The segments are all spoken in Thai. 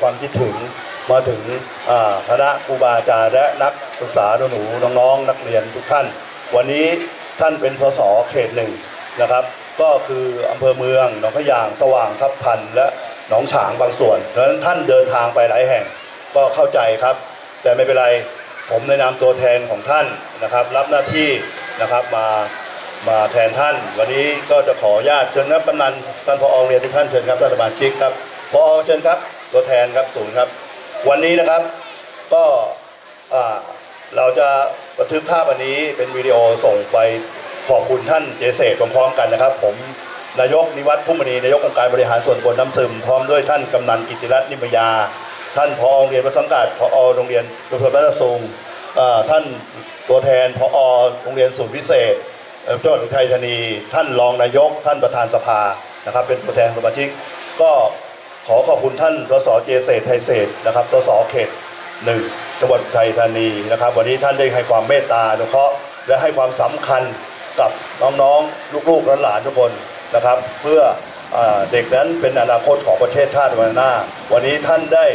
ความคิดถึงมาถึงคณะครูบาอาจารย์และนักศึกษาหนูน้องๆนักเรียนทุกท่าน วันนี้ท่านเป็นสสเขตหนึ่งนะครับ ก็คืออำเภอเมืองหนองขยางสว่างทับทันและหนองฉางบางส่วนดังนั้นท่านเดินทางไปหลายแห่งก็เข้าใจครับ แต่ไม่เป็นไรผมในนามตัวแทนของท่านนะครับ รับหน้าที่นะครับมามาแทนท่าน วันนี้ก็จะขออนุญาตเชิญครับกำนันท่านพอโรงเรียนทุกท่านเชิญครับท่านสมาชิกครับพอเชิญครับ ตัวแทนครับศูนย์ครับ วันนี้นะครับก็เราจะบันทึกภาพอันนี้เป็นวิดีโอส่งไปขอบคุณท่านเจเสกพร้อมๆกันนะครับ ผมนายกนิวัฒน์พุ่มมณีนายกองค์การบริหารส่วนบลน้ำซึม พร้อมด้วยท่านกำนันกิติรัตน์นิมยา ท่านพอโรงเรียนประสังกัดพอโรงเรียนโรงเรียนบ้านตะซุงท่านตัวแทนพอโรงเรียนศูนย์พิเศษจังหวัดอุทัยธานี ท่านรองนายก ท่านประธานสภานะครับ เป็นตัวแทนสมาชิก ก็ ขอขอบคุณท่านสสเจเศษไทยเศรษฐนะครับสสเขตหนึ่งจังหวัดอุทัยธานีนะครับ วันนี้ท่านได้ให้ความเมตตาอนุเคราะห์และให้ความสำคัญกับน้องๆลูกๆหลานๆทุกคนนะครับ เพื่ออเด็กนั้นเป็นอนาคตของประเทศชาติวันหน้า วันนี้ท่านได้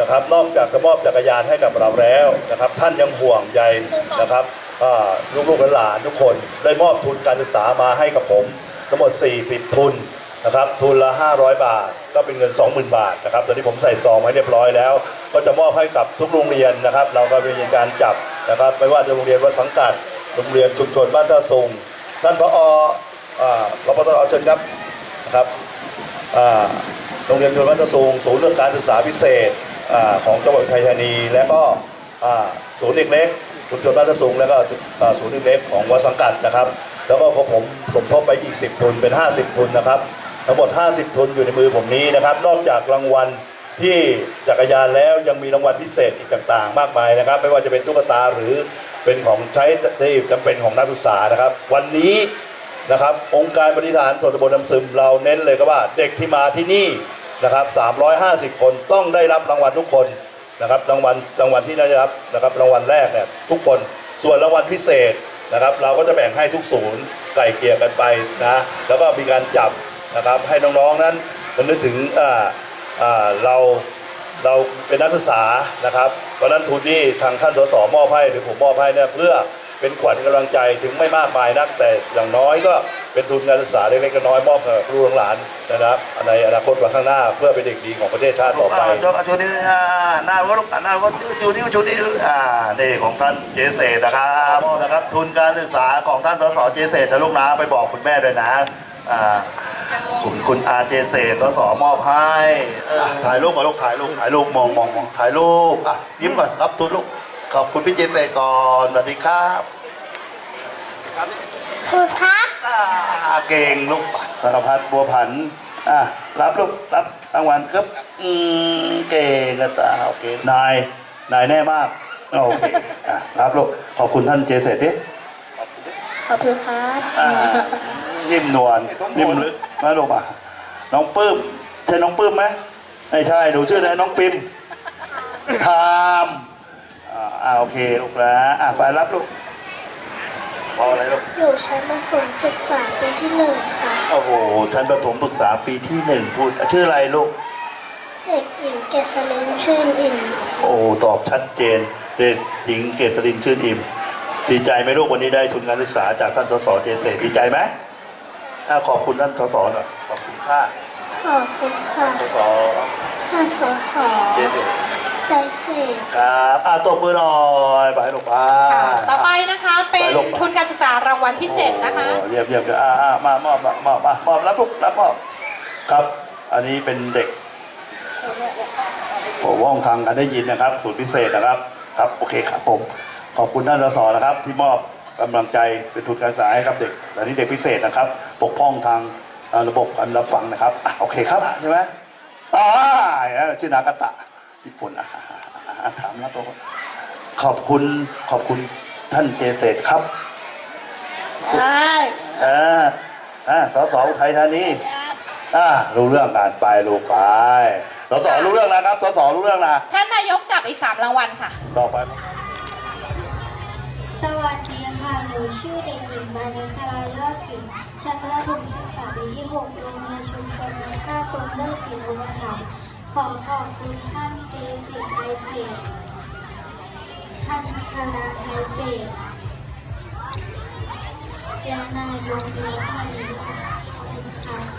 นะครับนอกจากจะมอบจักรยานให้กับเราแล้วนะครับ ท่านยังห่วงใยนะครับลูกๆหลานๆทุกคนได้มอบทุนการศึกษามาให้กับผม ทั้งหมด 40 ทุนนะครับทุนละ 500 บาท ก็เป็นเงิน 20,000 บาทนะครับตอนนี้ผมใส่ซองไว้เรียบร้อยแล้ว ก็จะมอบให้กับทุกโรงเรียนนะครับ เราก็มีการจับนะครับไม่ว่าจะโรงเรียนวัดสังกัดโรงเรียนชุมชนบ้านท่าซุงท่านพออ่ารปตเชิญครับนะครับอ่าโรงเรียนชนวัฒนท่าสูงศูนย์เรื่องการศึกษาพิเศษอาของจังหวัดอุทัยธานี และก็อ่าศูนย์เด็กเล็กชุมชนบ้านตะสูงแล้วก็ศูนย์เด็กเล็กของวัดสังกัดนะครับ แล้วก็ขอผมผมทบไปอีก 10 ทุนเป็น 50 ทุนนะครับ ทั้งหมด 50 ทุนอยู่ในมือผมนี้นะครับ นอกจากรางวัลที่จักรยานแล้วยังมีรางวัลพิเศษอีกต่างๆ มากมายนะครับ ไม่ว่าจะเป็นตุ๊กตาหรือเป็นของใช้ที่จำเป็นของนักศึกษานะครับ วันนี้นะครับ องค์การบริหารส่วนตำบลน้ำซึมเราเน้นเลยก็ว่าเด็กที่มาที่นี่นะครับ 350 คนต้องได้รับรางวัลทุกคนนะครับรางวัลรางวัลที่ได้รับนะครับรางวัลแรกเนี่ยทุกคนส่วนรางวัลพิเศษนะครับ เราก็จะแบ่งให้ทุกศูนย์ไก่เกลี่ยกันไปนะแล้วก็มีการจับ นะครับให้น้องๆนั้นมันนึกถึงเราเราเป็นนักศึกษานะครับเพราะนั้นทุนนี้ทางท่านสสมอบให้หรือผมมอบให้เนี่ยเพื่อเป็นขวัญกำลังใจถึงไม่มากมายนัก แต่อย่างน้อยก็เป็นทุนการศึกษาเล็กๆน้อยมอบกับลูกหลานนะครับในอนาคตวันข้างหน้าเพื่อเป็นเด็กดีของประเทศชาติต่อไปจงชูนิ้วหน้าก็ลูกหน้าก็ชูนิ้วชูนิ้วอ่านี่ของท่านเจเศษนะครับมอบนะครับ ทุนการศึกษาของท่านสสเจเศษนะลูกนะไปบอกคุณแม่ด้วยนะอ่า คุณคุณอาเจเศษสสมอบให้เออถ่ายรูปมาลูกถ่ายรูปถ่ายรูปมองมองมองถ่ายรูปอะยิ้มก่อนรับทุนลูกขอบคุณพี่เจเศษก่อนสวัสดีครับคุณครับอ่าเก่งลูกสารพัดบัวผันอะรับลูกรับรางวัลครับอืมเก่งกระตาโอเคนายนายแน่มากโอเคอะรับลูกขอบคุณท่านเจเสร็จดิขอบคุณครับอ่า ยิ้มนวลยิ้มลึกมาลูกอะน้องปื้มใช่น้องปื้มไหมไม่ใช่หนูชื่ออะไรน้องปิมทามอ่าอ่าโอเคลูกนะอะไปรับลูกพออะไรลูกอยู่ชั้นประถมศึกษาปีที่หนึ่งค่ะโอ้โหท่านประถมศึกษาปีที่หนึ่งพูดอะชื่ออะไรลูกเด็กหญิงเกษรินชื่นอิ่มโอ้ตอบชัดเจนเด็กหญิงเกษรินชื่นอิ่มดีใจไหมลูกวันนี้ได้ทุนการศึกษาจากท่านสสเจเสดีใจไหม อะขอบคุณท่านสสหน่อยขอบคุณค่าขอบคุณค่ะสสท่านสสเจเสใจเสกครับอะตบมือหน่อยไปลูกป้าค่ะต่อไปนะคะเป็นไปลงมาทุนการศึกษารางวัลที่7นะคะ โอ้เยี่ยมเยี่ยมเยี่ยมอ่าอ่ามามอบมามอบมามอบรับลูกรับมอบครับ อันนี้เป็นเด็กผมว่องทางการได้ยินนะครับศูนย์พิเศษนะครับ ครับโอเคครับผมขอบคุณท่านสสนะครับ ที่มอบ กำลังใจเป็นทุนการศึกษาให้กับเด็กอันนี้เด็กพิเศษนะครับ ปกป้องทางเอ่อระบบการรับฟังนะครับอะโอเคครับใช่ไหมอ่าชื่อนากาตะญี่ปุ่นอะอะอะอะถามนะตัวขอบคุณขอบคุณท่านเจเศษครับได้อ่าอ่าสสอุทัยธานีอ่ารู้เรื่องการไปลูกไปสสรู้เรื่องนะครับสสรู้เรื่องนะท่านนายกจับอีก3รางวัลค่ะ ต่อไป สวัสดีค่ะห นูชื่อเด็กหญิงบานิสรายอดศิลป์ชั้นประถมศึกษาปีที่6โรงเรียนชุมชนวัดท่าสมเลิศศิลป์อุปถัมภ์ขอขอบคุณท่านเจสิไอเศษท่านธนาไอเศษและนายโรงเรียนขอบคุณค่ะ